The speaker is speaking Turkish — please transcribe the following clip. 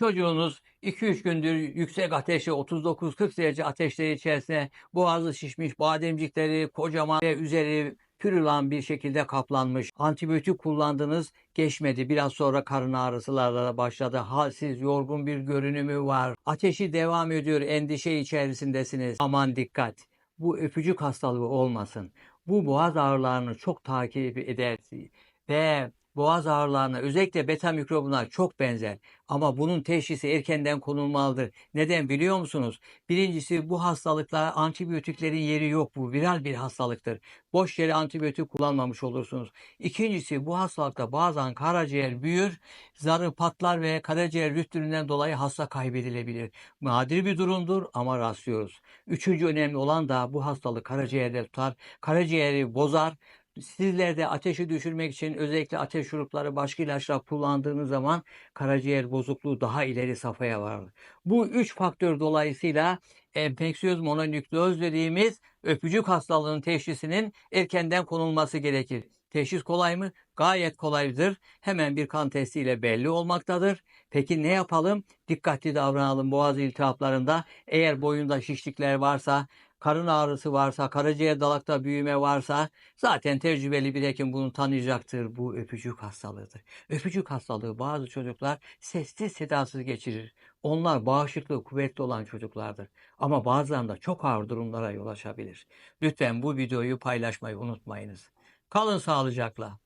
Çocuğunuz 2-3 gündür yüksek ateşi 39-40 derece ateşleri içerisinde boğazı şişmiş, bademcikleri kocaman ve üzeri pürülan bir şekilde kaplanmış. Antibiyotik kullandınız geçmedi. Biraz sonra karın ağrısılarla başladı. Halsiz, yorgun bir görünümü var. Ateşi devam ediyor. Endişe içerisindesiniz. Aman dikkat. Bu öpücük hastalığı olmasın. Bu boğaz ağrılarını çok takip eder ve boğaz ağrılarına özellikle beta mikrobuna çok benzer. Ama bunun teşhisi erkenden konulmalıdır. Neden biliyor musunuz? Birincisi bu hastalıkla antibiyotiklerin yeri yok. Bu viral bir hastalıktır. Boş yere antibiyotik kullanmamış olursunuz. İkincisi bu hastalıkta bazen karaciğer büyür, zarı patlar ve karaciğer rütülünden dolayı hasta kaybedilebilir. Nadir bir durumdur ama rastlıyoruz. Üçüncü önemli olan da bu hastalık karaciğerde tutar, karaciğeri bozar, Sizlerde ateşi düşürmek için özellikle ateş şurupları başka ilaçlar kullandığınız zaman karaciğer bozukluğu daha ileri safhaya varır. Bu üç faktör dolayısıyla enfeksiyöz mononükleoz dediğimiz öpücük hastalığının teşhisinin erkenden konulması gerekir. Teşhis kolay mı? Gayet kolaydır. Hemen bir kan testiyle belli olmaktadır. Peki ne yapalım? Dikkatli davranalım boğaz iltihaplarında. Eğer boyunda şişlikler varsa, karın ağrısı varsa, karaciğer dalakta büyüme varsa zaten tecrübeli bir hekim bunu tanıyacaktır. Bu öpücük hastalığıdır. Öpücük hastalığı bazı çocuklar sessiz sedasız geçirir. Onlar bağışıklığı kuvvetli olan çocuklardır. Ama bazılarında çok ağır durumlara yol açabilir. Lütfen bu videoyu paylaşmayı unutmayınız. Kalın sağlıcakla.